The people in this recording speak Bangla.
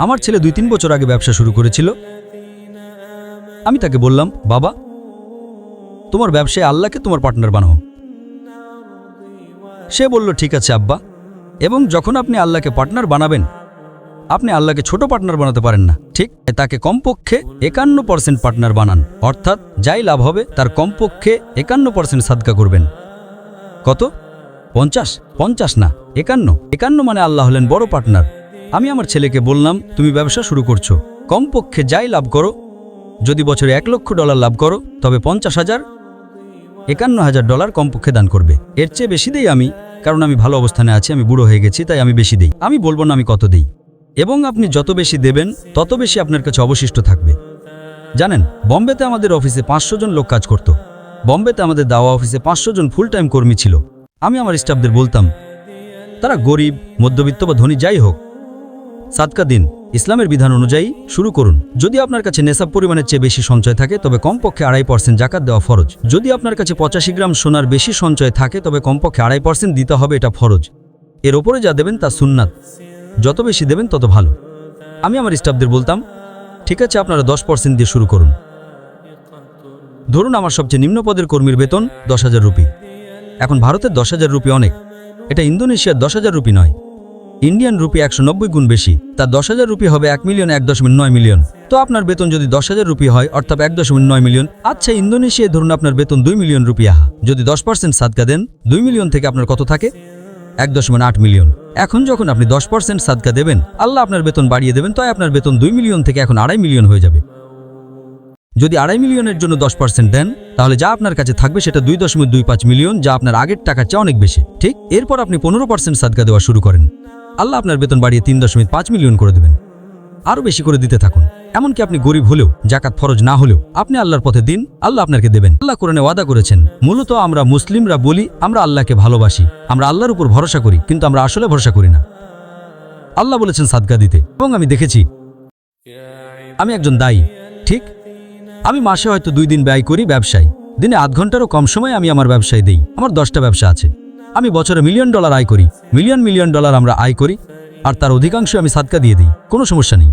আমার ছেলে দুই তিন বছর আগে ব্যবসা শুরু করেছিল। আমি তাকে বললাম, বাবা, তোমার ব্যবসায় আল্লাহকে তোমার পার্টনার বানাও। সে বলল, ঠিক আছে আব্বা। এবং যখন আপনি আল্লাহকে পার্টনার বানাবেন, আপনি আল্লাহকে ছোট পার্টনার বানাতে পারেন না। ঠিক, তাকে কমপক্ষে একান্ন পার্সেন্ট পার্টনার বানান। অর্থাৎ যাই লাভ হবে, তার কমপক্ষে একান্ন পার্সেন্ট সাদকা করবেন। কত? পঞ্চাশ? পঞ্চাশ না, একান্ন। একান্ন মানে আল্লাহ হলেন বড় পার্টনার আমি আমার ছেলেকে বললাম, তুমি ব্যবসা শুরু করছ। কমপক্ষে যাই লাভ করো। যদি বছরে এক লক্ষ ডলার লাভ করো, তবে পঞ্চাশ হাজার, একান্ন হাজার ডলার কমপক্ষে দান করবে। এর চেয়ে বেশি দেই আমি, কারণ আমি ভালো অবস্থানে আছি, আমি বুড়ো হয়ে গেছি, তাই আমি বেশি দেই। আমি বলব না আমি কত দেই। এবং আপনি যত বেশি দেবেন, তত বেশি আপনার কাছে অবশিষ্ট থাকবে। জানেন, বম্বেতে আমাদের অফিসে পাঁচশো জন লোক কাজ করত। বম্বেতে আমাদের দাওয়া অফিসে পাঁচশো জন ফুল টাইম কর্মী ছিল। আমি আমার স্টাফদের বলতাম, তারা গরিব, মধ্যবিত্ত বা ধনী যাই হোক সাদকা দিন। ইসলামের বিধান অনুযায়ী শুরু করুন। যদি আপনার কাছে নেশাব পরিমাণের চেয়ে বেশি সঞ্চয় থাকে, তবে কমপক্ষে আড়াই পার্সেন্ট জাকাত দেওয়া ফরজ। যদি আপনার কাছে পঁচাশি গ্রাম সোনার বেশি সঞ্চয় থাকে, তবে কমপক্ষে আড়াই পার্সেন্ট দিতে হবে এটা ফরজ। এর ওপরে যা দেবেন তা সুন্নাত। যত বেশি দেবেন তত ভালো। আমি আমার স্টাফদের বলতাম, ঠিক আছে, আপনারা দশ পার্সেন্ট দিয়ে শুরু করুন। ধরুন আমার সবচেয়ে নিম্ন পদের কর্মীর বেতন দশ হাজার রুপি। এখন ভারতের দশ হাজার রুপি অনেক। এটা ইন্দোনেশিয়ার দশ হাজার রুপি নয়। ইন্ডিয়ান রুপি একশো নব্বই গুণ বেশি, তা দশ হাজার রুপি হবে এক মিলিয়ন, এক দশমিক নয় মিলিয়ন। তো আপনার বেতন যদি দশ হাজার রুপি হয়, অর্থাৎ এক দশমিক নয় মিলিয়ন আচ্ছা ইন্দোনেশিয়ায় ধরুন আপনার বেতন দুই মিলিয়ন রুপি, আহা। যদি দশ পার্সেন্ট সাদকা দেন, দুই মিলিয়ন থেকে আপনার কত থাকে? এক দশমিক আট মিলিয়ন। এখন যখন আপনি দশ পার্সেন্ট সাদকা দেবেন, আল্লাহ আপনার বেতন বাড়িয়ে দেবেন, তাই আপনার বেতন দুই মিলিয়ন থেকে এখন আড়াই মিলিয়ন হয়ে যাবে। যদি আড়াই মিলিয়নের জন্য দশ পার্সেন্ট দেন, তাহলে যা আপনার কাছে থাকবে সেটা দুই দশমিক দুই পাঁচ মিলিয়ন, যা আপনার আগের টাকার চেয়ে অনেক বেশি। ঠিক, এরপর আপনি পনেরো পার্সেন্ট সাদকা দেওয়া শুরু করেন। আল্লাহ আপনার বেতন বাড়িয়ে তিন দশমিক পাঁচ মিলিয়ন করে দেবেন। আরও বেশি করে দিতে থাকুন। এমনকি আপনি গরিব হলেও, জাকাত ফরজ না হলেও, আপনি আল্লাহর পথে দিন, আল্লাহ আপনাকে দেবেন। আল্লাহ কোরআনে ওয়াদা করেছেন, মূলত আমরা মুসলিমরা বলি, আমরা আল্লাহকে ভালোবাসি। আমরা আল্লাহর উপর ভরসা করি, কিন্তু আমরা আসলে ভরসা করি না। আল্লাহ বলেছেন সাদকা দিতে। এবং আমি দেখেছি, আমি একজন দায়ী, ঠিক? আমি মাসে হয়তো দুই দিন ব্যয় করি ব্যবসায়। দিনে আধ ঘন্টারও কম সময় আমি আমার ব্যবসায় দেই। আমার দশটা ব্যবসা আছে। আমি বছরে মিলিয়ন ডলার আয় করি। মিলিয়ন মিলিয়ন ডলার আমরা আয় করি, আর তার অধিকাংশ আমি সাদকা দিয়ে দিই। কোনো সমস্যা নেই।